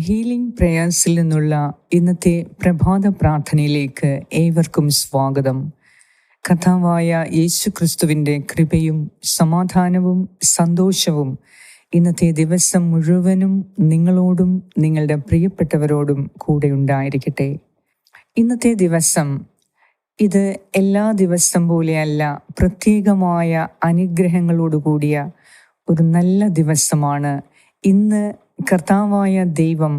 Healing പ്രേയേഴ്സിൽ നിന്നുള്ള ഇന്നത്തെ പ്രഭാത പ്രാർത്ഥനയിലേക്ക് ഏവർക്കും സ്വാഗതം. കഥാവായ യേശു ക്രിസ്തുവിന്റെ കൃപയും സമാധാനവും സന്തോഷവും ഇന്നത്തെ ദിവസം മുഴുവനും നിങ്ങളോടും നിങ്ങളുടെ പ്രിയപ്പെട്ടവരോടും കൂടെ ഉണ്ടായിരിക്കട്ടെ. ഇന്നത്തെ ദിവസം ഇത് എല്ലാ ദിവസം പോലെയല്ല പ്രത്യേകമായ അനുഗ്രഹങ്ങളോടുകൂടിയ ഒരു നല്ല ദിവസമാണ്. ഇന്ന് കർത്താവായ ദൈവം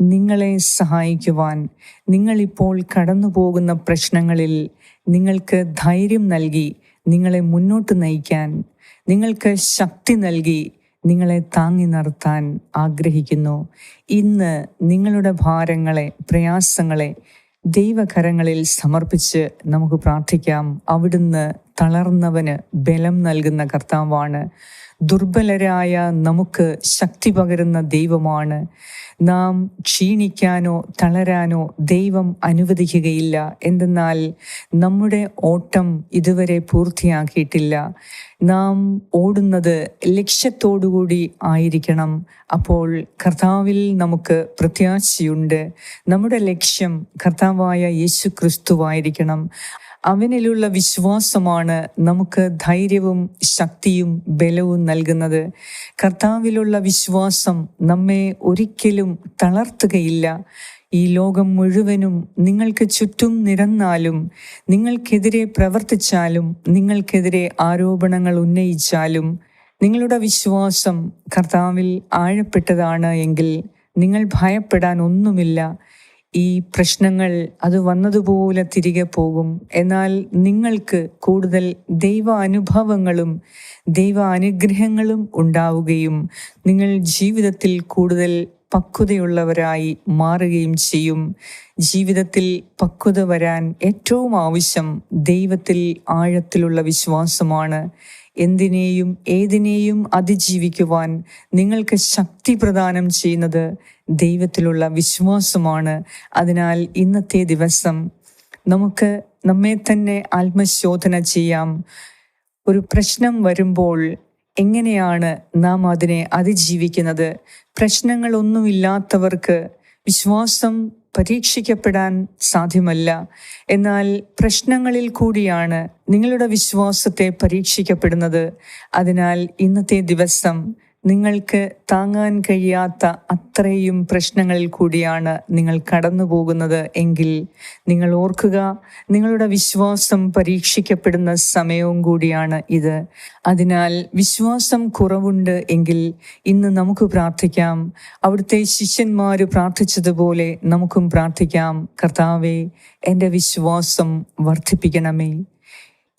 നിങ്ങളെ സഹായിക്കുവാൻ നിങ്ങളിപ്പോൾ കടന്നു പോകുന്ന പ്രശ്നങ്ങളിൽ നിങ്ങൾക്ക് ധൈര്യം നൽകി നിങ്ങളെ മുന്നോട്ട് നയിക്കാൻ നിങ്ങൾക്ക് ശക്തി നൽകി നിങ്ങളെ താങ്ങി നിർത്താൻ ആഗ്രഹിക്കുന്നു. ഇന്ന് നിങ്ങളുടെ ഭാരങ്ങളെ പ്രയാസങ്ങളെ ദൈവകരങ്ങളിൽ സമർപ്പിച്ച് നമുക്ക് പ്രാർത്ഥിക്കാം. അവിടുന്ന് തളർന്നവന് ബലം നൽകുന്ന കർത്താവാണ് ദുർബലരായ നമുക്ക് ശക്തി പകരുന്ന ദൈവമാണ്. നാം ക്ഷീണിക്കാനോ തളരാനോ ദൈവം അനുവദിക്കുകയില്ല. എന്തെന്നാൽ നമ്മുടെ ഓട്ടം ഇതുവരെ പൂർത്തിയാക്കിയിട്ടില്ല. നാം ഓടുന്നത് ലക്ഷ്യത്തോടുകൂടി ആയിരിക്കണം. അപ്പോൾ കർത്താവിൽ നമുക്ക് പ്രത്യാശയുണ്ട്. നമ്മുടെ ലക്ഷ്യം കർത്താവായ യേശു ക്രിസ്തുവായിരിക്കണം അവനിലുള്ള വിശ്വാസമാണ് നമുക്ക് ധൈര്യവും ശക്തിയും ബലവും നൽകുന്നത്. കർത്താവിലുള്ള വിശ്വാസം നമ്മെ ഒരിക്കലും തളർത്തുകയില്ല. ഈ ലോകം മുഴുവനും നിങ്ങൾക്ക് ചുറ്റും നിരന്നാലും നിങ്ങൾക്കെതിരെ പ്രവർത്തിച്ചാലും നിങ്ങൾക്കെതിരെ ആരോപണങ്ങൾ ഉന്നയിച്ചാലും നിങ്ങളുടെ വിശ്വാസം കർത്താവിൽ ആഴപ്പെട്ടതാണ് എങ്കിൽ നിങ്ങൾ ഭയപ്പെടാൻ ഒന്നുമില്ല. ഈ പ്രശ്നങ്ങൾ അത് വന്നതുപോലെ തിരികെ പോകും. എന്നാൽ നിങ്ങൾക്ക് കൂടുതൽ ദൈവ അനുഭവങ്ങളും ദൈവ അനുഗ്രഹങ്ങളും ഉണ്ടാവുകയും നിങ്ങൾ ജീവിതത്തിൽ കൂടുതൽ പക്വതയുള്ളവരായി മാറുകയും ചെയ്യും. ജീവിതത്തിൽ പക്വത വരാൻ ഏറ്റവും ആവശ്യം ദൈവത്തിൽ ആഴത്തിലുള്ള വിശ്വാസമാണ്. എന്തിനേയും ഏതിനേയും അതിജീവിക്കുവാൻ നിങ്ങൾക്ക് ശക്തി പ്രദാനം ചെയ്യുന്നത് ദൈവത്തിലുള്ള വിശ്വാസമാണ്. അതിനാൽ ഇന്നത്തെ ദിവസം നമുക്ക് നമ്മെ തന്നെ ആത്മശോധന ചെയ്യാം. ഒരു പ്രശ്നം വരുമ്പോൾ എങ്ങനെയാണ് നാം അതിനെ അതിജീവിക്കുന്നത്? പ്രശ്നങ്ങളൊന്നുമില്ലാത്തവർക്ക് വിശ്വാസം പരീക്ഷിക്കപ്പെടാൻ സാധ്യമല്ല. എന്നാൽ പ്രശ്നങ്ങളിൽ കൂടിയാണ് നിങ്ങളുടെ വിശ്വാസത്തെ പരീക്ഷിക്കപ്പെടുന്നത്. അതിനാൽ ഇന്നത്തെ ദിവസം നിങ്ങൾക്ക് താങ്ങാൻ കഴിയാത്ത അത്രയും പ്രശ്നങ്ങളിൽ കൂടിയാണ് നിങ്ങൾ കടന്നു പോകുന്നത് എങ്കിൽ നിങ്ങൾ ഓർക്കുക നിങ്ങളുടെ വിശ്വാസം പരീക്ഷിക്കപ്പെടുന്ന സമയവും കൂടിയാണ് ഇത്. അതിനാൽ വിശ്വാസം കുറവുണ്ട് എങ്കിൽ ഇന്ന് നമുക്ക് പ്രാർത്ഥിക്കാം. അവിടുത്തെ ശിഷ്യന്മാർ പ്രാർത്ഥിച്ചതുപോലെ നമുക്കും പ്രാർത്ഥിക്കാം. കർത്താവെ എന്റെ വിശ്വാസം വർദ്ധിപ്പിക്കണമേ.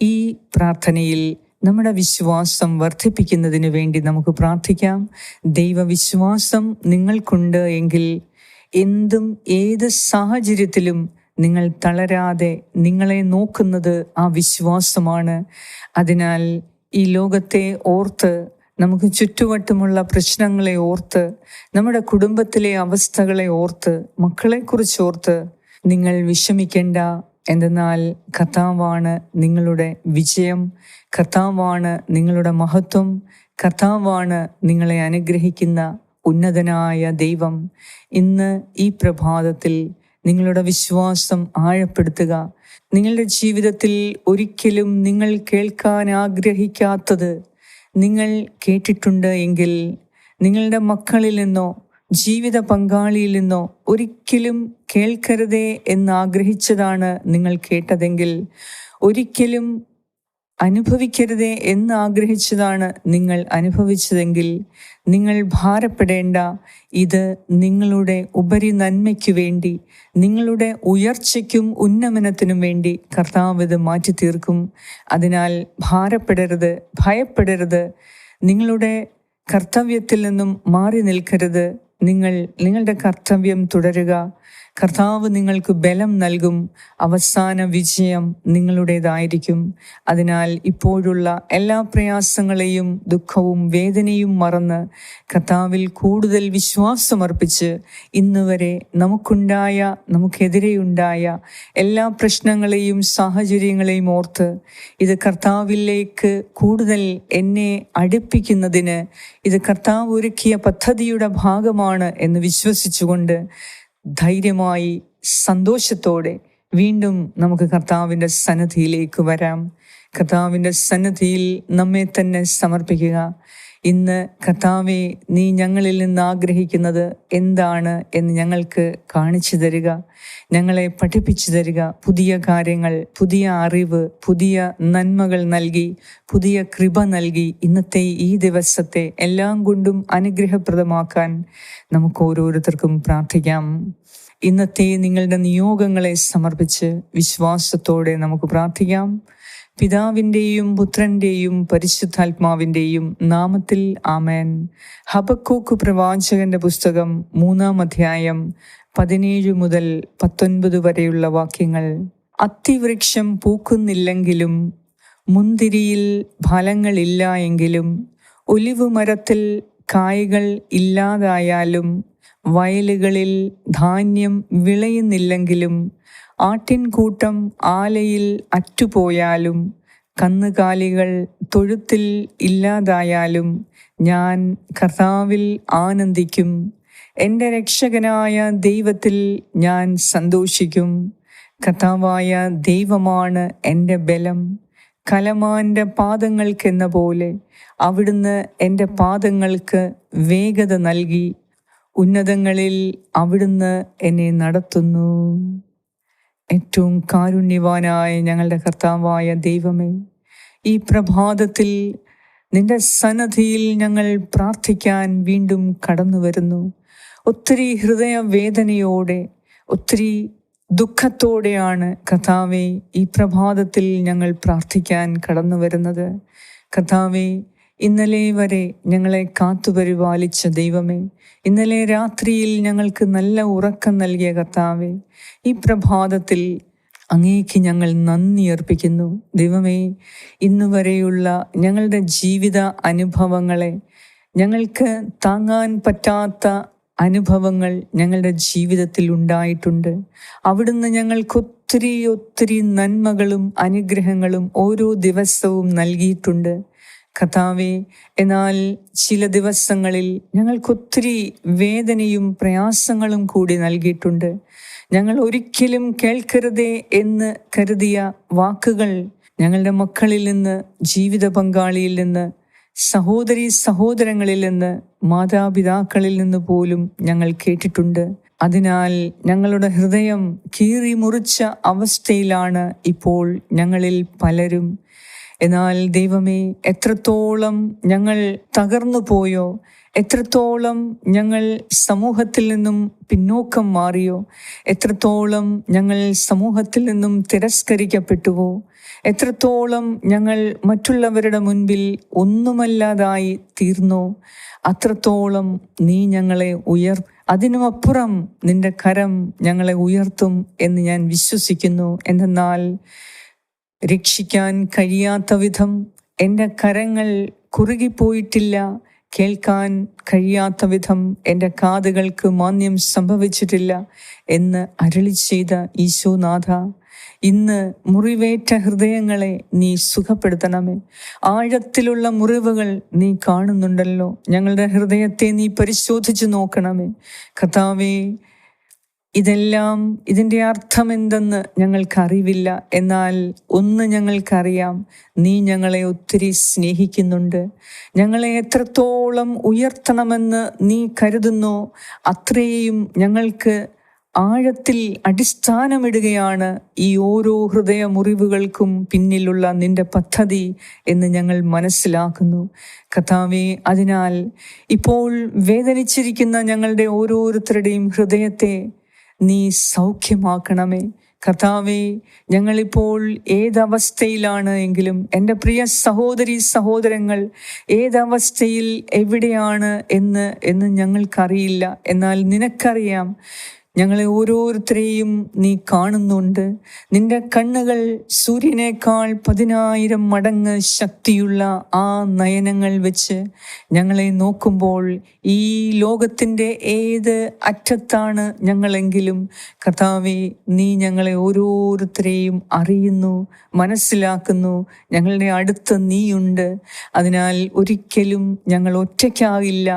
ഈ പ്രാർത്ഥനയിൽ നമ്മുടെ വിശ്വാസം വർദ്ധിപ്പിക്കുന്നതിന് വേണ്ടി നമുക്ക് പ്രാർത്ഥിക്കാം. ദൈവവിശ്വാസം നിങ്ങൾക്കുണ്ട് എങ്കിൽ എന്തും ഏത് സാഹചര്യത്തിലും നിങ്ങൾ തളരാതെ നിങ്ങളെ നോക്കുന്നത് ആ വിശ്വാസമാണ്. അതിനാൽ ഈ ലോകത്തെ ഓർത്ത് നമുക്ക് ചുറ്റുവട്ടമുള്ള പ്രശ്നങ്ങളെ ഓർത്ത് നമ്മുടെ കുടുംബത്തിലെ അവസ്ഥകളെ ഓർത്ത് മക്കളെക്കുറിച്ച് ഓർത്ത് നിങ്ങൾ വിഷമിക്കേണ്ട. എന്തെന്നാൽ കഥാവാണ് നിങ്ങളുടെ വിജയം. കർത്താവാണ് നിങ്ങളുടെ മഹത്വം. കർത്താവാണ് നിങ്ങളെ അനുഗ്രഹിക്കുന്ന ഉന്നതനായ ദൈവം. ഇന്ന് ഈ പ്രഭാതത്തിൽ നിങ്ങളുടെ വിശ്വാസം ആഴപ്പെടുത്തുക. നിങ്ങളുടെ ജീവിതത്തിൽ ഒരിക്കലും നിങ്ങൾ കേൾക്കാൻ ആഗ്രഹിക്കാത്തത് നിങ്ങൾ കേട്ടിട്ടുണ്ട് എങ്കിൽ നിങ്ങളുടെ മക്കളിൽ നിന്നോ ജീവിത പങ്കാളിയിൽ നിന്നോ ഒരിക്കലും കേൾക്കരുതേ എന്ന് ആഗ്രഹിച്ചതാണ് നിങ്ങൾ കേട്ടതെങ്കിൽ ഒരിക്കലും അനുഭവിക്കരുതേ എന്ന് ആഗ്രഹിച്ചതാണ് നിങ്ങൾ അനുഭവിച്ചതെങ്കിൽ നിങ്ങൾ ഭാരപ്പെടേണ്ട. ഇത് നിങ്ങളുടെ ഉപരി നന്മയ്ക്കു വേണ്ടി നിങ്ങളുടെ ഉയർച്ചയ്ക്കും ഉന്നമനത്തിനും വേണ്ടി കർത്താവ് ഇത് മാറ്റി തീർക്കും അതിനാൽ ഭാരപ്പെടരുത് ഭയപ്പെടരുത്. നിങ്ങളുടെ കർത്തവ്യത്തിൽ നിന്നും മാറി നിൽക്കരുത്. നിങ്ങൾ നിങ്ങളുടെ കർത്തവ്യം തുടരുക. കർത്താവ് നിങ്ങൾക്ക് ബലം നൽകും. അവസാന വിജയം നിങ്ങളുടേതായിരിക്കും. അതിനാൽ ഇപ്പോഴുള്ള എല്ലാ പ്രയാസങ്ങളെയും ദുഃഖവും വേദനയും മറന്ന് കർത്താവിൽ കൂടുതൽ വിശ്വാസമർപ്പിച്ച് ഇന്ന് വരെ നമുക്കുണ്ടായ നമുക്കെതിരെയുണ്ടായ എല്ലാ പ്രശ്നങ്ങളെയും സാഹചര്യങ്ങളെയും ഓർത്ത് ഇത് കർത്താവിലേക്ക് കൂടുതൽ എന്നെ അടുപ്പിക്കുന്നതിന് ഇത് കർത്താവ് ഒരുക്കിയ പദ്ധതിയുടെ ഭാഗമാണ് എന്ന് വിശ്വസിച്ചുകൊണ്ട് ധൈര്യമായി സന്തോഷത്തോടെ വീണ്ടും നമുക്ക് കർത്താവിന്റെ സന്നദ്ധിയിലേക്ക് വരാം. കർത്താവിന്റെ സന്നദ്ധിയിൽ നമ്മെ തന്നെ സമർപ്പിക്കുക. ഇന്ന് കർത്താവെ നീ ഞങ്ങളിൽ നിന്ന് ആഗ്രഹിക്കുന്നത് എന്താണ് എന്ന് ഞങ്ങൾക്ക് കാണിച്ചു തരിക. ഞങ്ങളെ പഠിപ്പിച്ചു തരിക. പുതിയ കാര്യങ്ങൾ പുതിയ അറിവ് പുതിയ നന്മകൾ നൽകി പുതിയ കൃപ നൽകി ഇന്നത്തെ ഈ ദിവസത്തെ എല്ലാം കൊണ്ടും അനുഗ്രഹപ്രദമാക്കാൻ നമുക്ക് ഓരോരുത്തർക്കും പ്രാർത്ഥിക്കാം. ഇന്നത്തെ നിങ്ങളുടെ നിയോഗങ്ങളെ സമർപ്പിച്ച് വിശ്വാസത്തോടെ നമുക്ക് പ്രാർത്ഥിക്കാം. പിതാവിന്റെയും പുത്രന്റെയും പരിശുദ്ധാത്മാവിന്റെയും നാമത്തിൽ ആമേൻ. ഹബക്കൂക്ക് പ്രവാചകന്റെ പുസ്തകം മൂന്നാം അധ്യായം പതിനേഴ് മുതൽ പത്തൊൻപത് വരെയുള്ള വാക്യങ്ങൾ. അത്തിവൃക്ഷം പൂക്കുന്നില്ലെങ്കിലും മുന്തിരിയിൽ ഫലങ്ങളില്ല എങ്കിലും ഒലിവ് മരത്തിൽ കായ്കൾ ഇല്ലാതായാലും വയലുകളിൽ ധാന്യം വിളയുന്നില്ലെങ്കിലും ആട്ടിൻകൂട്ടം ആലയിൽ അറ്റുപോയാലും കന്നുകാലികൾ തൊഴുത്തിൽ ഇല്ലാതായാലും ഞാൻ കർത്താവിൽ ആനന്ദിക്കും. എന്റെ രക്ഷകനായ ദൈവത്തിൽ ഞാൻ സന്തോഷിക്കും. കർത്താവായ ദൈവമാണ് എന്റെ ബലം. കലമാന്റെ പാദങ്ങൾക്കെന്ന പോലെ അവിടുന്ന് എന്റെ പാദങ്ങൾക്ക് വേഗത നൽകി. ഉന്നതങ്ങളിൽ അവിടുന്ന് എന്നെ നടത്തുന്നു. ഏറ്റവും കാരുണ്യവാനായ ഞങ്ങളുടെ കർത്താവായ ദൈവമേ ഈ പ്രഭാതത്തിൽ നിന്റെ സന്നദ്ധിയിൽ ഞങ്ങൾ പ്രാർത്ഥിക്കാൻ വീണ്ടും കടന്നു വരുന്നു. ഒത്തിരി ഹൃദയവേദനയോടെ ഒത്തിരി ദുഃഖത്തോടെയാണ് കഥാവെ ഈ പ്രഭാതത്തിൽ ഞങ്ങൾ പ്രാർത്ഥിക്കാൻ കടന്നു വരുന്നത്. കഥാവെ ഇന്നലെ വരെ ഞങ്ങളെ കാത്തുപരിപാലിച്ച ദൈവമേ ഇന്നലെ രാത്രിയിൽ ഞങ്ങൾക്ക് നല്ല ഉറക്കം നൽകിയ കർത്താവെ ഈ പ്രഭാതത്തിൽ അങ്ങേക്ക് ഞങ്ങൾ നന്ദി അർപ്പിക്കുന്നു. ദൈവമേ ഇന്നു വരെയുള്ള ഞങ്ങളുടെ ജീവിത അനുഭവങ്ങളെ ഞങ്ങൾക്ക് താങ്ങാൻ പറ്റാത്ത അനുഭവങ്ങൾ ഞങ്ങളുടെ ജീവിതത്തിൽ ഉണ്ടായിട്ടുണ്ട്. അവിടുന്ന് ഞങ്ങൾക്ക് ഒത്തിരി ഒത്തിരി നന്മകളും അനുഗ്രഹങ്ങളും ഓരോ ദിവസവും നൽകിയിട്ടുണ്ട്. കഥാവെ എന്നാൽ ചില ദിവസങ്ങളിൽ ഞങ്ങൾക്കൊത്തിരി വേദനയും പ്രയാസങ്ങളും കൂടി നൽകിയിട്ടുണ്ട്. ഞങ്ങൾ ഒരിക്കലും കേൾക്കരുതേ എന്ന് കരുതിയ വാക്കുകൾ ഞങ്ങളുടെ മക്കളിൽ നിന്ന് ജീവിത പങ്കാളിയിൽ നിന്ന് സഹോദരി സഹോദരങ്ങളിൽ നിന്ന് മാതാപിതാക്കളിൽ നിന്ന് പോലും ഞങ്ങൾ കേട്ടിട്ടുണ്ട്. അതിനാൽ ഞങ്ങളുടെ ഹൃദയം കീറി മുറിച്ച അവസ്ഥയിലാണ് ഇപ്പോൾ ഞങ്ങളിൽ പലരും എന്നാൽ ദൈവമേ എത്രത്തോളം ഞങ്ങൾ തകർന്നു പോയോ എത്രത്തോളം ഞങ്ങൾ സമൂഹത്തിൽ നിന്നും പിന്നോക്കം മാറിയോ എത്രത്തോളം ഞങ്ങൾ സമൂഹത്തിൽ നിന്നും തിരസ്കരിക്കപ്പെട്ടുവോ എത്രത്തോളം ഞങ്ങൾ മറ്റുള്ളവരുടെ മുൻപിൽ ഒന്നുമല്ലാതായി തീർന്നോ അത്രത്തോളം നീ ഞങ്ങളെ ഉയർ അതിനുമപ്പുറം നിന്റെ കരം ഞങ്ങളെ ഉയർത്തും എന്ന് ഞാൻ വിശ്വസിക്കുന്നു. എന്തെന്നാൽ രക്ഷിക്കാൻ കഴിയാത്ത വിധം എന്റെ കരങ്ങൾ കുറുകിപ്പോയിട്ടില്ല. കേൾക്കാൻ കഴിയാത്ത വിധം എന്റെ കാതുകൾക്ക് മാന്യം സംഭവിച്ചിട്ടില്ല എന്ന് അരളി ചെയ്ത ഈശോനാഥ ഇന്ന് മുറിവേറ്റ ഹൃദയങ്ങളെ നീ സുഖപ്പെടുത്തണമേ. ആഴത്തിലുള്ള മുറിവുകൾ നീ കാണുന്നുണ്ടല്ലോ. ഞങ്ങളുടെ ഹൃദയത്തെ നീ പരിശോധിച്ചു നോക്കണമേ. കഥാവേ ഇതെല്ലാം ഇതിന്റെ അർത്ഥം എന്തെന്ന് ഞങ്ങൾക്കറിവില്ല. എന്നാൽ ഒന്ന് ഞങ്ങൾക്കറിയാം. നീ ഞങ്ങളെ ഒത്തിരി സ്നേഹിക്കുന്നുണ്ട്. ഞങ്ങളെ എത്രത്തോളം ഉയർത്തണമെന്ന് നീ കരുതുന്നോ അത്രയും ഞങ്ങൾക്ക് ആഴത്തിൽ അടിസ്ഥാനമിടുകയാണ് ഈ ഓരോ ഹൃദയ മുറിവുകൾക്കും പിന്നിലുള്ള നിന്റെ പദ്ധതി എന്ന് ഞങ്ങൾ മനസ്സിലാക്കുന്നു. കഥാവെ അതിനാൽ ഇപ്പോൾ വേദനിച്ചിരിക്കുന്ന ഞങ്ങളുടെ ഓരോരുത്തരുടെയും ഹൃദയത്തെ നീ സൗഖ്യമാക്കണമേ. കർത്താവെ ഞങ്ങളിപ്പോൾ ഏതവസ്ഥയിലാണ് എങ്കിലും എന്റെ പ്രിയ സഹോദരി സഹോദരങ്ങൾ ഏതവസ്ഥയിൽ എവിടെയാണ് എന്ന് എന്ന് ഞങ്ങൾക്കറിയില്ല. എന്നാൽ നിനക്കറിയാം ഞങ്ങളെ ഓരോരുത്തരെയും നീ കാണുന്നുണ്ട്. നിന്റെ കണ്ണുകൾ സൂര്യനേക്കാൾ പതിനായിരം മടങ്ങ് ശക്തിയുള്ള ആ നയനങ്ങൾ വെച്ച് ഞങ്ങളെ നോക്കുമ്പോൾ ഈ ലോകത്തിന്റെ ഏത് അറ്റത്താണ് ഞങ്ങളെങ്കിലും കർത്താവെ നീ ഞങ്ങളെ ഓരോരുത്തരെയും അറിയുന്നു മനസ്സിലാക്കുന്നു ഞങ്ങളുടെ അടുത്ത് നീയുണ്ട്. അതിനാൽ ഒരിക്കലും ഞങ്ങൾ ഒറ്റയ്ക്കാകില്ല.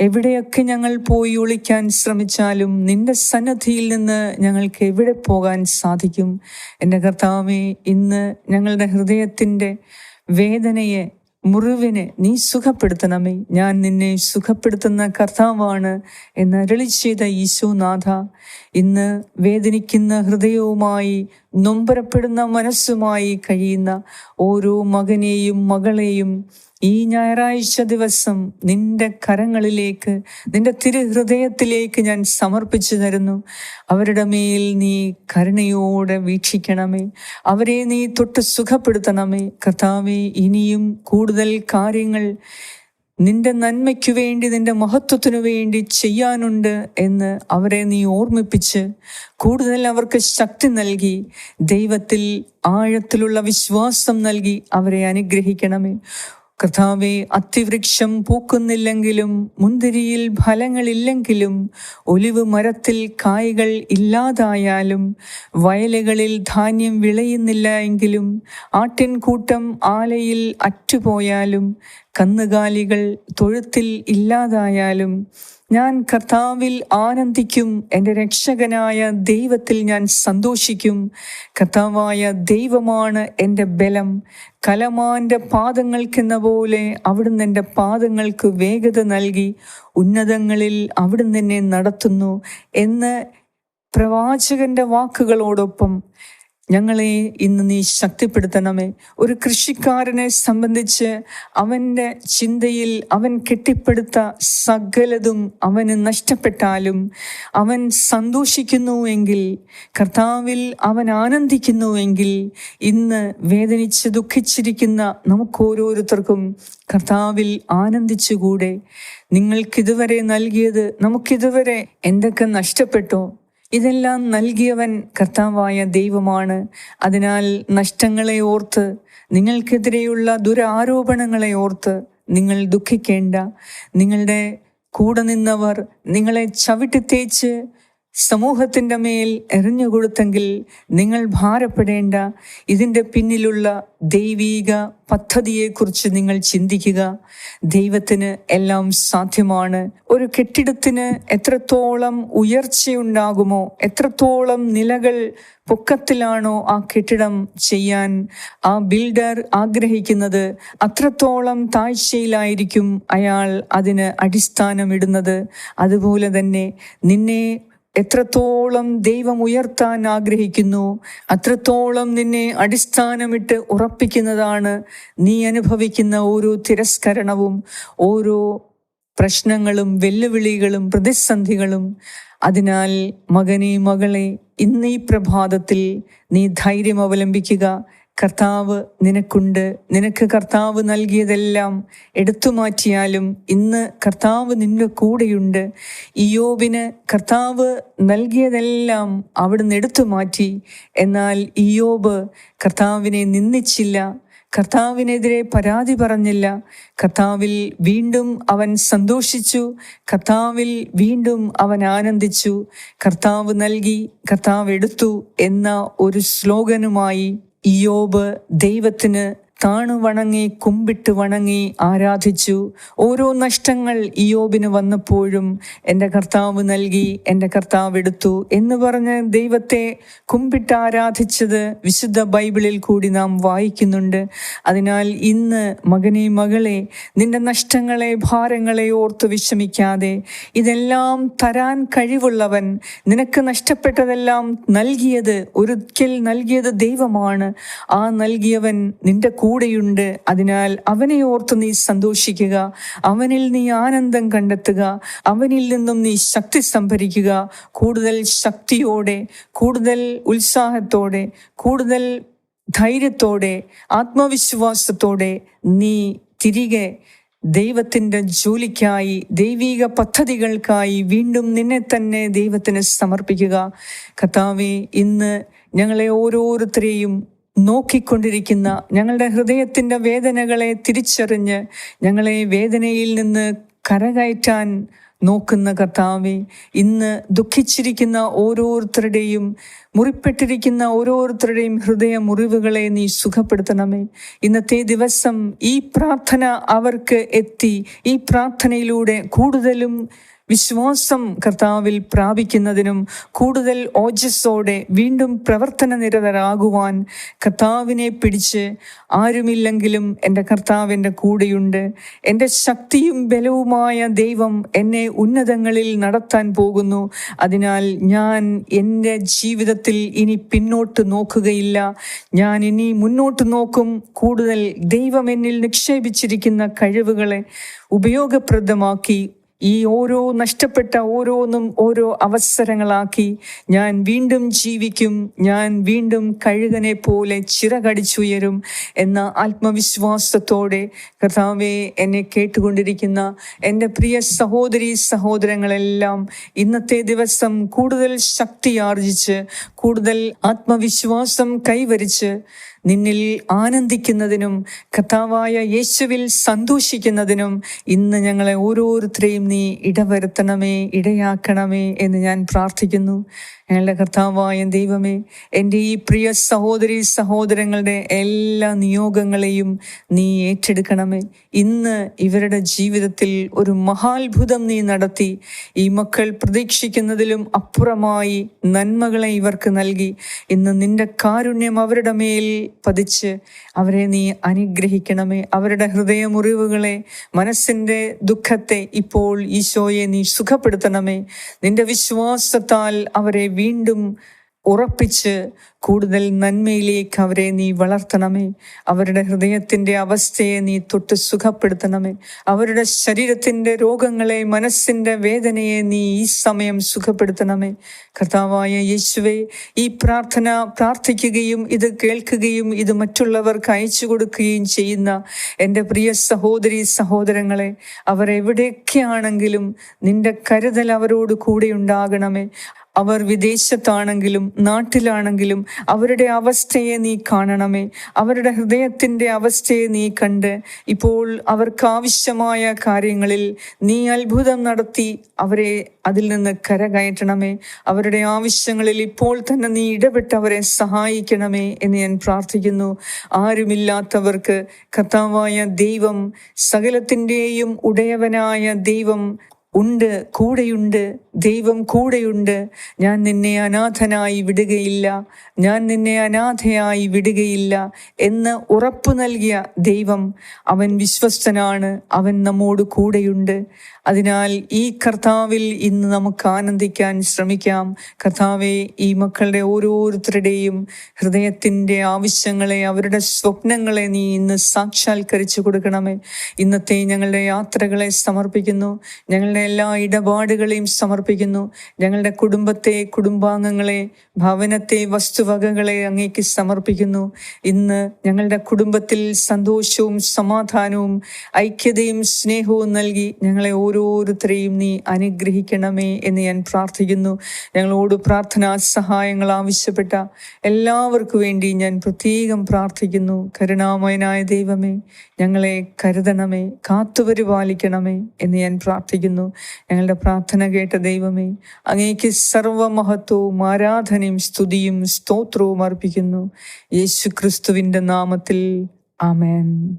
എവിടെയൊക്കെ ഞങ്ങൾ പോയി ഒളിക്കാൻ ശ്രമിച്ചാലും നിന്റെ സന്നദ്ധിയിൽ നിന്ന് ഞങ്ങൾക്ക് എവിടെ പോകാൻ സാധിക്കും? എന്റെ കർത്താവെ ഇന്ന് ഞങ്ങളുടെ ഹൃദയത്തിന്റെ വേദനയെ മുറിവിനെ നീ സുഖപ്പെടുത്തണമേ. ഞാൻ നിന്നെ സുഖപ്പെടുത്തുന്ന കർത്താവാണ് എന്ന് അരളി ചെയ്ത ഈശോനാഥ ഇന്ന് വേദനിക്കുന്ന ഹൃദയവുമായി നൊമ്പരപ്പെടുന്ന മനസ്സുമായി കഴിയുന്ന ഓരോ മകനെയും മകളെയും ഈ ഞായറാഴ്ച ദിവസം നിന്റെ കരങ്ങളിലേക്ക് നിന്റെ തിരുഹൃദയത്തിലേക്ക് ഞാൻ സമർപ്പിച്ചു തരുന്നു. അവരുടെ മേൽ നീ കരുണയോടെ വീക്ഷിക്കണമേ. അവരെ നീ തൊട്ട് സുഖപ്പെടുത്തണമേ. കർത്താവെ ഇനിയും കൂടുതൽ കാര്യങ്ങൾ നിന്റെ നന്മയ്ക്കു വേണ്ടി നിന്റെ മഹത്വത്തിനു വേണ്ടി ചെയ്യാനുണ്ട് എന്ന് അവരെ നീ ഓർമ്മിപ്പിച്ച് കൂടുതൽ അവർക്ക് ശക്തി നൽകി ദൈവത്തിൽ ആഴത്തിലുള്ള വിശ്വാസം നൽകി അവരെ അനുഗ്രഹിക്കണമേ. കർത്താവെ അത്തിവൃക്ഷം പൂക്കുന്നില്ലെങ്കിലും മുന്തിരിയിൽ ഫലങ്ങളില്ലെങ്കിലും ഒലിവ് മരത്തിൽ കായ്കൾ ഇല്ലാതായാലും വയലുകളിൽ ധാന്യം വിളയുന്നില്ല എങ്കിലും ആട്ടിൻകൂട്ടം ആലയിൽ അറ്റുപോയാലും കന്നുകാലികൾ തൊഴുത്തിൽ ഇല്ലാതായാലും ഞാൻ കർത്താവിൽ ആനന്ദിക്കും. എന്റെ രക്ഷകനായ ദൈവത്തിൽ ഞാൻ സന്തോഷിക്കും. കർത്താവായ ദൈവമാണ് എന്റെ ബലം. കലമാന്റെ പാദങ്ങൾക്കെന്ന പോലെ അവിടുന്ന് എന്റെ പാദങ്ങൾക്ക് വേഗത നൽകി ഉന്നതങ്ങളിൽ അവിടുന്ന് എന്നെ നടത്തുന്നു എന്ന് പ്രവാചകന്റെ വാക്കുകളോടൊപ്പം ഞങ്ങളെ ഇന്ന് നീ ശക്തിപ്പെടുത്തണമേ. ഒരു കൃഷിക്കാരനെ സംബന്ധിച്ച് അവന്റെ ചിന്തയിൽ അവൻ കെട്ടിപ്പടുത്ത സകലതും അവന് നഷ്ടപ്പെട്ടാലും അവൻ സന്തോഷിക്കുന്നുവെങ്കിൽ കർത്താവിൽ അവൻ ആനന്ദിക്കുന്നുവെങ്കിൽ ഇന്ന് വേദനിച്ച് ദുഃഖിച്ചിരിക്കുന്ന നമുക്ക് ഓരോരുത്തർക്കും കർത്താവിൽ ആനന്ദിച്ചുകൂടെ. നിങ്ങൾക്കിതുവരെ നൽകിയത് നമുക്കിതുവരെ എന്തൊക്കെ നഷ്ടപ്പെട്ടോ? ഇതെല്ലാം നൽകിയവൻ കർത്താവായ ദൈവമാണ്. അതിനാൽ നഷ്ടങ്ങളെ ഓർത്ത് നിങ്ങൾക്കെതിരെയുള്ള ദുരാരോപണങ്ങളെ ഓർത്ത് നിങ്ങൾ ദുഃഖിക്കേണ്ട. നിങ്ങളുടെ കൂടെ നിന്നവർ നിങ്ങളെ ചവിട്ടിത്തേച്ച് സമൂഹത്തിന്റെ മേൽ എറിഞ്ഞുകൊടുത്തെങ്കിൽ നിങ്ങൾ ഭാരപ്പെടേണ്ട. ഇതിന്റെ പിന്നിലുള്ള ദൈവീക പദ്ധതിയെക്കുറിച്ച് നിങ്ങൾ ചിന്തിക്കുക. ദൈവത്തിന് എല്ലാം സാധ്യമാണ്. ഒരു കെട്ടിടത്തിന് എത്രത്തോളം ഉയർച്ചയുണ്ടാകുമോ എത്രത്തോളം നിലകൾ പൊക്കത്തിലാണോ ആ കെട്ടിടം ചെയ്യാൻ ആ ബിൽഡർ ആഗ്രഹിക്കുന്നത് അത്രത്തോളം താഴ്ചയിലായിരിക്കും അയാൾ അതിന് അടിസ്ഥാനമിടുന്നത്. അതുപോലെ തന്നെ നിന്നെ എത്രത്തോളം ദൈവം ഉയർത്താൻ ആഗ്രഹിക്കുന്നു അത്രത്തോളം നിന്നെ അടിസ്ഥാനമിട്ട് ഉറപ്പിക്കുന്നതാണ് നീ അനുഭവിക്കുന്ന ഓരോ തിരസ്കരണവും ഓരോ പ്രശ്നങ്ങളും വെല്ലുവിളികളും പ്രതിസന്ധികളും. അതിനാൽ മകനെ മകളെ ഇന്ന് ഈ പ്രഭാതത്തിൽ നീ ധൈര്യം അവലംബിക്കുക. കർത്താവ് നിനക്കുണ്ട്. നിനക്ക് കർത്താവ് നൽകിയതെല്ലാം എടുത്തു മാറ്റിയാലും ഇന്ന് കർത്താവ് നിന്റെ കൂടെയുണ്ട്. ഇയോബിന് കർത്താവ് നൽകിയതെല്ലാം അവിടുന്ന് എടുത്തു മാറ്റി. എന്നാൽ ഇയോബ് കർത്താവിനെ നിന്ദിച്ചില്ല. കർത്താവിനെതിരെ പരാതി പറഞ്ഞില്ല. കർത്താവിൽ വീണ്ടും അവൻ സന്തോഷിച്ചു. കർത്താവിൽ വീണ്ടും അവൻ ആനന്ദിച്ചു. കർത്താവ് നൽകി കർത്താവ് എടുത്തു എന്ന ഒരു സ്ലോഗനുമായി ഇയോബ് ദൈവത്തിന് താണു വണങ്ങി കുമ്പിട്ട് വണങ്ങി ആരാധിച്ചു. ഓരോ നഷ്ടങ്ങൾ ഇയോബിന് വന്നപ്പോഴും എന്റെ കർത്താവ് നൽകി എന്റെ കർത്താവ് എടുത്തു എന്ന് പറഞ്ഞ് ദൈവത്തെ കുമ്പിട്ട് ആരാധിച്ചത് വിശുദ്ധ ബൈബിളിൽ കൂടി നാം വായിക്കുന്നുണ്ട്. അതിനാൽ ഇന്ന് മകനെ മകളെ നിന്റെ നഷ്ടങ്ങളെ ഭാരങ്ങളെ ഓർത്ത് വിഷമിക്കാതെ ഇതെല്ലാം തരാൻ കഴിവുള്ളവൻ നിനക്ക് നഷ്ടപ്പെട്ടതെല്ലാം നൽകിയത് ഒരിക്കൽ നൽകിയത് ദൈവമാണ്. ആ നൽകിയവൻ നിന്റെ കൂടെയുണ്ട്. അതിനാൽ അവനെ ഓർത്ത് നീ സന്തോഷിക്കുക. അവനിൽ നീ ആനന്ദം കണ്ടെത്തുക. അവനിൽ നിന്നും നീ ശക്തി സംഭരിക്കുക. കൂടുതൽ ശക്തിയോടെ കൂടുതൽ ഉത്സാഹത്തോടെ കൂടുതൽ ധൈര്യത്തോടെ ആത്മവിശ്വാസത്തോടെ നീ തിരികെ ദൈവത്തിന്റെ ജോലിക്കായി ദൈവീക പദ്ധതികൾക്കായി വീണ്ടും നിന്നെ തന്നെ ദൈവത്തിന് സമർപ്പിക്കുക. കർത്താവെ ഇന്ന് ഞങ്ങളെ ഓരോരുത്തരെയും നോക്കിക്കൊണ്ടിരിക്കുന്ന ഞങ്ങളുടെ ഹൃദയത്തിന്റെ വേദനകളെ തിരിച്ചറിഞ്ഞ് ഞങ്ങളെ വേദനയിൽ നിന്ന് കരകയറ്റാൻ നോക്കുന്ന കർത്താവെ ഇന്ന് ദുഃഖിച്ചിരിക്കുന്ന ഓരോരുത്തരുടെയും മുറിപ്പെട്ടിരിക്കുന്ന ഓരോരുത്തരുടെയും ഹൃദയ മുറിവുകളെ നീ സുഖപ്പെടുത്തണമേ. ഇന്നത്തെ ദിവസം ഈ പ്രാർത്ഥന അവർക്ക് എത്തി. ഈ പ്രാർത്ഥനയിലൂടെ കൂടുതലും വിശ്വാസം കർത്താവിൽ പ്രാപിക്കുന്നതിനും കൂടുതൽ ഓജസ്സോടെ വീണ്ടും പ്രവർത്തന നിരതരാകുവാൻ കർത്താവിനെ പിടിച്ച് ആരുമില്ലെങ്കിലും എന്റെ കർത്താവിന്റെ കൂടെയുണ്ട്. എന്റെ ശക്തിയും ബലവുമായ ദൈവം എന്നെ ഉന്നതങ്ങളിൽ നടത്താൻ പോകുന്നു. അതിനാൽ ഞാൻ എന്റെ ജീവിതത്തിൽ ഇനി പിന്നോട്ട് നോക്കുകയില്ല. ഞാൻ ഇനി മുന്നോട്ട് നോക്കും. കൂടുതൽ ദൈവം എന്നിൽ നിക്ഷേപിച്ചിരിക്കുന്ന കഴിവുകളെ ഉപയോഗപ്രദമാക്കി ഈ ഓരോ നഷ്ടപ്പെട്ട ഓരോന്നും ഓരോ അവസരങ്ങളാക്കി ഞാൻ വീണ്ടും ജീവിക്കും ഞാൻ വീണ്ടും കഴുകനെ പോലെ ചിറകടിച്ചുയരും എന്ന ആത്മവിശ്വാസത്തോടെ കർത്താവെ എന്നെ കേട്ടുകൊണ്ടിരിക്കുന്ന എന്റെ പ്രിയ സഹോദരി സഹോദരങ്ങളെല്ലാം ഇന്നത്തെ ദിവസം കൂടുതൽ ശക്തിയാർജിച്ച് കൂടുതൽ ആത്മവിശ്വാസം കൈവരിച്ച് നിന്നിൽ ആനന്ദിക്കുന്നതിനും കഥാവായ യേശുവിൽ സന്തോഷിക്കുന്നതിനും ഇന്ന് ഞങ്ങളെ ഓരോരുത്തരെയും നീ ഇടവരുത്തണമേ ഇടയാക്കണമേ എന്ന് ഞാൻ പ്രാർത്ഥിക്കുന്നു. ഞങ്ങളുടെ കർത്താവായ ദൈവമേ എന്റെ ഈ പ്രിയ സഹോദരി സഹോദരങ്ങളുടെ എല്ലാ നിയോഗങ്ങളെയും നീ ഏറ്റെടുക്കണമേ. ഇന്ന് ഇവരുടെ ജീവിതത്തിൽ ഒരു മഹാത്ഭുതം നീ നടത്തി. ഈ മക്കൾ പ്രതീക്ഷിക്കുന്നതിലും അപ്പുറമായി നന്മകളെ ഇവർക്ക് നൽകി. ഇന്ന് നിന്റെ കാരുണ്യം അവരുടെ മേൽ പതിച്ച് അവരെ നീ അനുഗ്രഹിക്കണമേ. അവരുടെ ഹൃദയമുറിവുകളെ മനസ്സിന്റെ ദുഃഖത്തെ ഇപ്പോൾ ഈശോയെ നീ സുഖപ്പെടുത്തണമേ. നിന്റെ വിശ്വാസത്താൽ അവരെ വീണ്ടും ഉറപ്പിച്ച് കൂടുതൽ നന്മയിലേക്ക് അവരെ നീ വളർത്തണമേ. അവരുടെ ഹൃദയത്തിന്റെ അവസ്ഥയെ നീ തൊട്ട് സുഖപ്പെടുത്തണമേ. അവരുടെ ശരീരത്തിന്റെ രോഗങ്ങളെ മനസ്സിന്റെ വേദനയെ നീ ഈ സമയം സുഖപ്പെടുത്തണമേ. കർത്താവായ യേശുവെ ഈ പ്രാർത്ഥന പ്രാർത്ഥിക്കുകയും ഇത് കേൾക്കുകയും ഇത് മറ്റുള്ളവർക്ക് അയച്ചു കൊടുക്കുകയും ചെയ്യുന്ന എന്റെ പ്രിയ സഹോദരി സഹോദരങ്ങളെ അവർ എവിടെയൊക്കെയാണെങ്കിലും നിന്റെ കരുതൽ അവരോട് കൂടെ ഉണ്ടാകണമേ. അവർ വിദേശത്താണെങ്കിലും നാട്ടിലാണെങ്കിലും അവരുടെ അവസ്ഥയെ നീ കാണണമേ. അവരുടെ ഹൃദയത്തിന്റെ അവസ്ഥയെ നീ കണ്ട് ഇപ്പോൾ അവർക്കാവശ്യമായ കാര്യങ്ങളിൽ നീ അത്ഭുതം നടത്തി അവരെ അതിൽ നിന്ന് കരകയറ്റണമേ. അവരുടെ ആവശ്യങ്ങളിൽ ഇപ്പോൾ തന്നെ നീ ഇടപെട്ട് അവരെ സഹായിക്കണമേ എന്ന് ഞാൻ പ്രാർത്ഥിക്കുന്നു. ആരുമില്ലാത്തവർക്ക് കർത്താവായ ദൈവം സകലത്തിന്റെയും ഉടയവനായ ദൈവം ഉണ്ട് കൂടെയുണ്ട് ദൈവം കൂടെയുണ്ട്. ഞാൻ നിന്നെ അനാഥനായി വിടുകയില്ല ഞാൻ നിന്നെ അനാഥയായി വിടുകയില്ല എന്ന് ഉറപ്പു നൽകിയ ദൈവം അവൻ വിശ്വസ്തനാണ് അവൻ നമ്മോട് കൂടെയുണ്ട്. അതിനാൽ ഈ കർത്താവിൽ ഇന്ന് നമുക്ക് ആനന്ദിക്കാൻ ശ്രമിക്കാം. കർത്താവെ ഈ മക്കളുടെ ഓരോരുത്തരുടെയും ഹൃദയത്തിന്റെ ആവശ്യങ്ങളെ അവരുടെ സ്വപ്നങ്ങളെ നീ ഇന്ന് സാക്ഷാത്കരിച്ചു കൊടുക്കണമേ. ഇന്നത്തെ ഞങ്ങളുടെ യാത്രകളെ സമർപ്പിക്കുന്നു. ഞങ്ങളുടെ എല്ലാ ഇടപാടുകളെയും സമർപ്പിക്കുന്നു. ഞങ്ങളുടെ കുടുംബത്തെ കുടുംബാംഗങ്ങളെ ഭവനത്തെ വസ്തുവകകളെ അങ്ങേക്ക് സമർപ്പിക്കുന്നു. ഇന്ന് ഞങ്ങളുടെ കുടുംബത്തിൽ സന്തോഷവും സമാധാനവും ഐക്യതയും സ്നേഹവും നൽകി ഞങ്ങളെ ഓരോരുത്തരെയും നീ അനുഗ്രഹിക്കണമേ എന്ന് ഞാൻ പ്രാർത്ഥിക്കുന്നു. ഞങ്ങളോട് പ്രാർത്ഥനാ സഹായങ്ങൾ ആവശ്യപ്പെട്ട എല്ലാവർക്കു വേണ്ടി ഞാൻ പ്രത്യേകം പ്രാർത്ഥിക്കുന്നു. കരുണാമയനായ ദൈവമേ ഞങ്ങളെ കരുതണമേ കാത്തുപരിപാലിക്കണമേ എന്ന് ഞാൻ പ്രാർത്ഥിക്കുന്നു. ഞങ്ങളുടെ പ്രാർത്ഥന കേട്ട ദൈവമേ അങ്ങേക്ക് സർവമഹത്വവും ആരാധനയും സ്തുതിയും സ്തോത്രവും അർപ്പിക്കുന്നു. യേശു ക്രിസ്തുവിന്റെ നാമത്തിൽ ആമേൻ.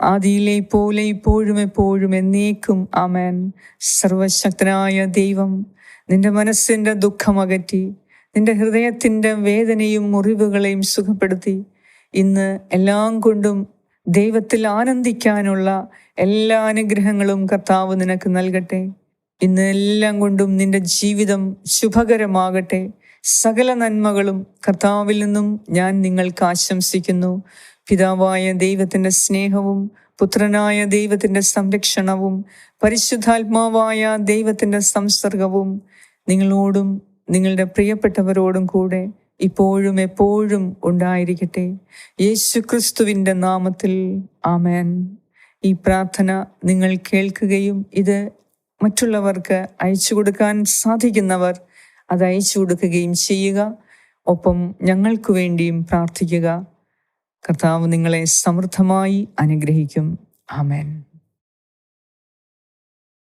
ആദിയിലെ പോലെ ഇപ്പോഴും എപ്പോഴും എന്നേക്കും. ആമേൻ. സർവശക്തനായ ദൈവം നിന്റെ മനസ്സിന്റെ ദുഃഖമകറ്റി നിന്റെ ഹൃദയത്തിന്റെ വേദനയും മുറിവുകളെയും സുഖപ്പെടുത്തി. ഇന്ന് എല്ലാം കൊണ്ടും ദൈവത്തിൽ ആനന്ദിക്കാനുള്ള എല്ലാ അനുഗ്രഹങ്ങളും കർത്താവ് നിനക്ക് നൽകട്ടെ. ഇന്ന് എല്ലാം കൊണ്ടും നിന്റെ ജീവിതം ശുഭകരമാകട്ടെ. സകല നന്മകളും കർത്താവിൽ നിന്നും ഞാൻ നിങ്ങൾക്ക് ആശംസിക്കുന്നു. പിതാവായ ദൈവത്തിന്റെ സ്നേഹവും പുത്രനായ ദൈവത്തിന്റെ സംരക്ഷണവും പരിശുദ്ധാത്മാവായ ദൈവത്തിന്റെ സംസർഗവും നിങ്ങളോടും നിങ്ങളുടെ പ്രിയപ്പെട്ടവരോടും കൂടെ ഇപ്പോഴും എപ്പോഴും ഉണ്ടായിരിക്കട്ടെ. യേശു ക്രിസ്തുവിന്റെ നാമത്തിൽ ആമേൻ. ഈ പ്രാർത്ഥന നിങ്ങൾ കേൾക്കുകയും ഇത് മറ്റുള്ളവർക്ക് അയച്ചു കൊടുക്കാൻ സാധിക്കുന്നവർ അത് അയച്ചു കൊടുക്കുകയും ചെയ്യുക. ഒപ്പം ഞങ്ങൾക്ക് വേണ്ടിയും പ്രാർത്ഥിക്കുക. കർത്താവ് നിങ്ങളെ സമൃദ്ധമായി അനുഗ്രഹിക്കും. ആമേൻ.